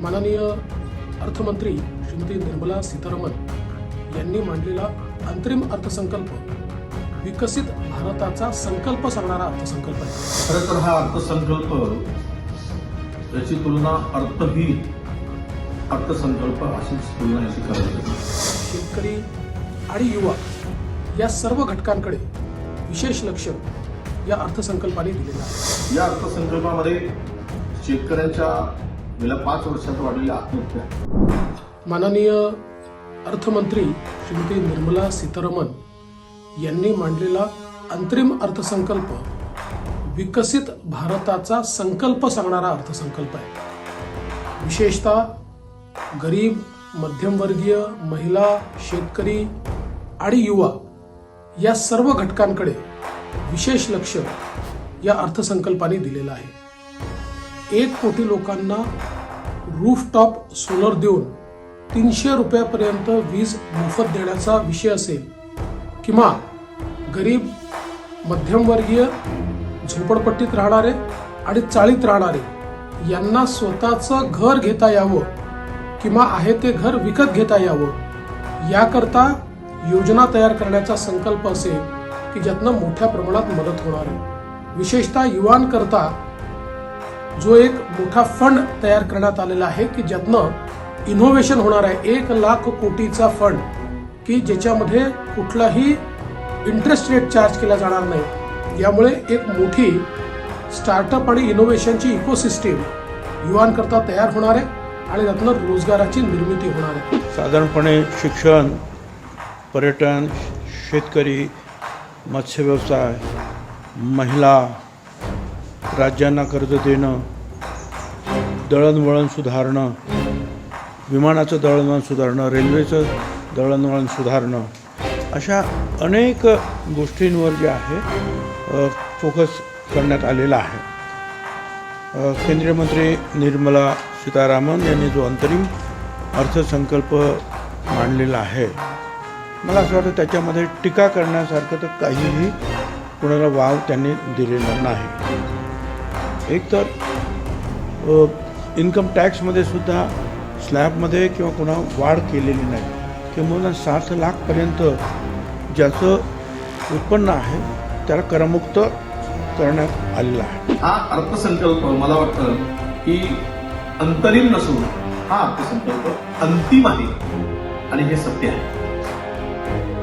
माननीय अर्थमंत्री श्रीमती निर्मला सीतारामन यांनी मांडलेला अंतरिम अर्थसंकल्प विकसित भारताचा संकल्प सांगणारा अर्थसंकल्प आहे. खरं तर हा अर्थसंकल्प याची तुलना अर्थहीन अर्थसंकल्प अशीच तुलना याची करायची शेतकरी आणि युवा या सर्व घटकांकडे विशेष लक्ष या अर्थसंकल्पाने दिलेलं आहे. या अर्थसंकल्पामध्ये शेतकऱ्यांच्या गेल्या पाच वर्षात वाढलेल्या आत्महत्या. माननीय अर्थमंत्री श्रीमती निर्मला सीतारामन यांनी मांडलेला अंतरिम अर्थसंकल्प विकसित भारताचा संकल्प सांगणारा अर्थसंकल्प आहे. विशेषतः गरीब मध्यमवर्गीय महिला शेतकरी आणि युवा या सर्व घटकांकडे विशेष लक्ष या अर्थसंकल्पाने दिलेलं आहे. एक कोटी लोकांना रूफटॉप सोलर देऊन तीनशे रुपयापर्यंत वीज मोफत देण्याचा विषय असेल किंवा गरीब मध्यमवर्गीय झोपडपट्टीत राहणारे आणि चाळीत राहणारे यांना स्वतःचं घर घेता यावं किंवा आहे ते घर विकत घेता यावं याकरता योजना तयार करण्याचा संकल्प असेल की ज्यातनं मोठ्या प्रमाणात मदत होणार आहे. विशेषतः युवांकरता जो एक मोठा फंड तयार करण्यात आलेला आहे की ज्यातनं इनोव्हेशन होणार आहे. एक लाख कोटीचा फंड की ज्याच्यामध्ये कुठलाही इंटरेस्ट रेट चार्ज केला जाणार नाही. यामुळे एक मोठी स्टार्टअप आणि इनोव्हेशनची इकोसिस्टीम युवांकरता तयार होणार आहे आणि त्यातनं रोजगाराची निर्मिती होणार आहे. साधारणपणे शिक्षण पर्यटन शेतकरी मत्स्यव्यवसाय महिला राज्यांना कर्ज देणं दळणवळण सुधारणं विमानाचं दळणवळण सुधारणं रेल्वेचं दळणवळण सुधारणं अशा अनेक गोष्टींवर जे आहे फोकस करण्यात आलेला आहे. केंद्रीय मंत्री निर्मला सीतारामन यांनी जो अंतरिम अर्थसंकल्प मांडलेला आहे मला असं वाटतं त्याच्यामध्ये टीका करण्यासारखं तर काहीही कुणाला वाव त्यांनी दिलेला नाही. एक तर इन्कम टॅक्समध्ये सुद्धा स्लॅबमध्ये किंवा कुणा वाढ केलेली नाही. किंवा सात लाखपर्यंत ज्याचं उत्पन्न आहे त्याला करमुक्त करण्यात आलेलं आहे. हा अर्थसंकल्प मला वाटतं की अंतरिम नसून हा अर्थसंकल्प अंतिम आहे. आणि हे सत्य आहे.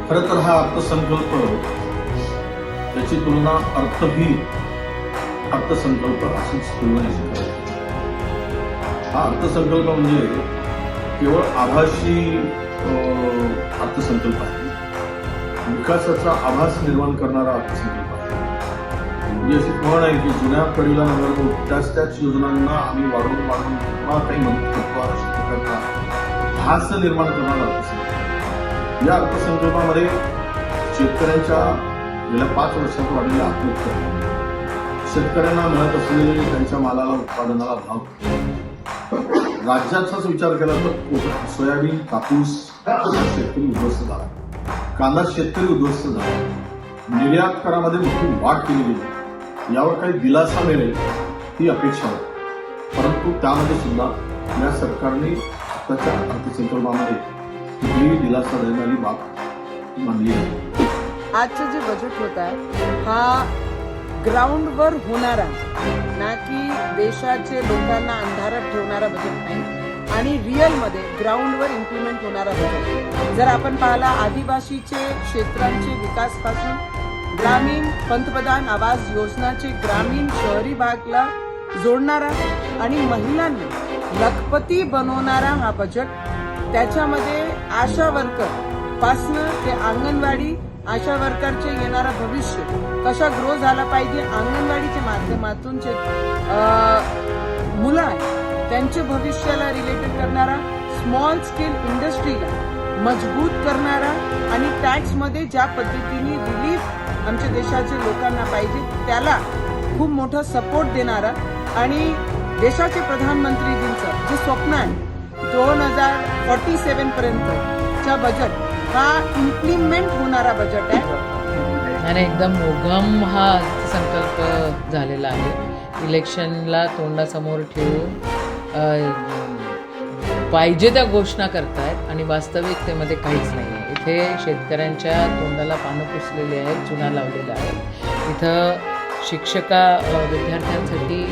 खरं तर हा अर्थसंकल्प याची तुलना अर्थहीन अर्थसंकल्प अशीच तुलना हा अर्थसंकल्प म्हणजे केवळ आभासी अर्थसंकल्प आहे. विकासाचा आभास निर्माण करणारा अर्थसंकल्प आहे. म्हणजे अशी म्हण आहे की जुन्या पिढीला नगर त्याच त्याच योजनांना आम्ही वाढवून वाढवून पुन्हा काही मदत करतो अशा प्रकारचा भास निर्माण करणारा अर्थसंकल्प या अर्थसंकल्पामध्ये शेतकऱ्यांच्या गेल्या पाच वर्षात वाढलेल्या आत्महत्या. शेतकऱ्यांना मिळत असलेले त्यांच्या मालाला उत्पादनाला भाव. राज्याचाच विचार केला तर सोयाबीन कापूस शेतकरी उद्ध्वस्त झाला. कांदा शेतकरी उद्ध्वस्त झाला. निर्यात करामध्ये मोठी वाढ केली गेली. यावर काही दिलासा मिळेल ही अपेक्षा होती. परंतु त्यामध्ये सुद्धा या सरकारने त्याच्या अर्थसंकल्पामध्ये कुठलीही दिलासा देणारी बाब मानली आहे आजचं जे बजेट होत आहे हा ग्राउंडवर होणारा ना की देशाचे लोकांना अंधारात ठेवणारा बजेट नाही आणि रिअलमध्ये ग्राउंडवर इम्प्लिमेंट होणारा बजेट. जर आपण पाहिला आदिवासीचे क्षेत्रांचे विकासपासून ग्रामीण पंतप्रधान आवास योजनाचे ग्रामीण शहरी भागला जोडणारा आणि महिलांना लखपती बनवणारा हा बजेट त्याच्यामध्ये आशा वर्कर पासनं ते अंगणवाडी आशा वर्करचे येणारं भविष्य कशा ग्रो झाला पाहिजे अंगणवाडीच्या माध्यमातून जे मुलं आहेत त्यांच्या भविष्याला रिलेटेड करणारा स्मॉल स्केल इंडस्ट्रीला मजबूत करणारा आणि टॅक्समध्ये ज्या पद्धतीने रिलीफ आमच्या देशाच्या लोकांना पाहिजे त्याला खूप मोठा सपोर्ट देणारा आणि देशाचे प्रधानमंत्रीजींचं जे स्वप्न आहे दोन हजार फॉर्टी सेवन पर्यंतच्या बजेट हा इम्प्लिमेंट होणारा बजेट आहे? आणि एकदम मोघम हा संकल्प झालेला आहे. इलेक्शनला तोंडासमोर ठेवून पाहिजे त्या घोषणा करतायत आणि वास्तविकतेमध्ये काहीच नाही आहे इथे शेतकऱ्यांच्या तोंडाला पानं पुसलेली आहेत चुना लावलेल्या आहेत. इथं शिक्षका विद्यार्थ्यांसाठी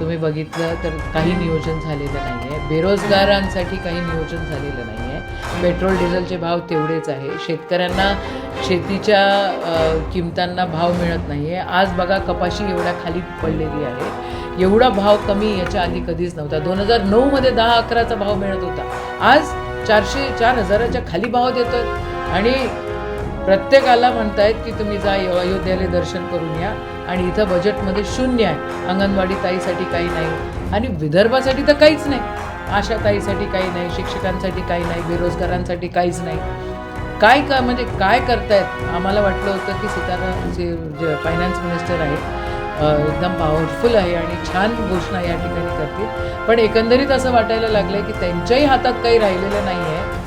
तुम्ही बघितलं तर काही नियोजन झालेलं नाही आहे बेरोजगारांसाठी काही नियोजन झालेलं नाही पेट्रोल डिझेलचे भाव तेवढेच आहे. शेतकऱ्यांना शेतीच्या किमतांना भाव मिळत नाही आहे आज बघा कपाशी एवढ्या खाली पडलेली आहे. एवढा भाव कमी याच्या आधी कधीच नव्हता. दोन हजार नऊमध्ये दहा अकराचा भाव मिळत होता. आज चारशे चार हजाराच्या खाली भाव देतात आणि प्रत्येकाला म्हणतायत की तुम्ही जा अयोध्याला दर्शन करून या. आणि इथं बजेटमध्ये शून्य आहे. अंगणवाडी ताईसाठी काही नाही. आणि विदर्भासाठी तर काहीच नाही. आशाताईसाठी काही नाही शिक्षकांसाठी काही नाही बेरोजगारांसाठी काहीच नाही. काय का म्हणजे काय करतायत? आम्हाला वाटलं होतं की सीताराम जे जे फायनान्स मिनिस्टर आहेत एकदम पॉवरफुल आहे आणि छान घोषणा या ठिकाणी करतील. पण एकंदरीत असं वाटायला लागलं की त्यांच्याही हातात काही राहिलेलं नाही आहे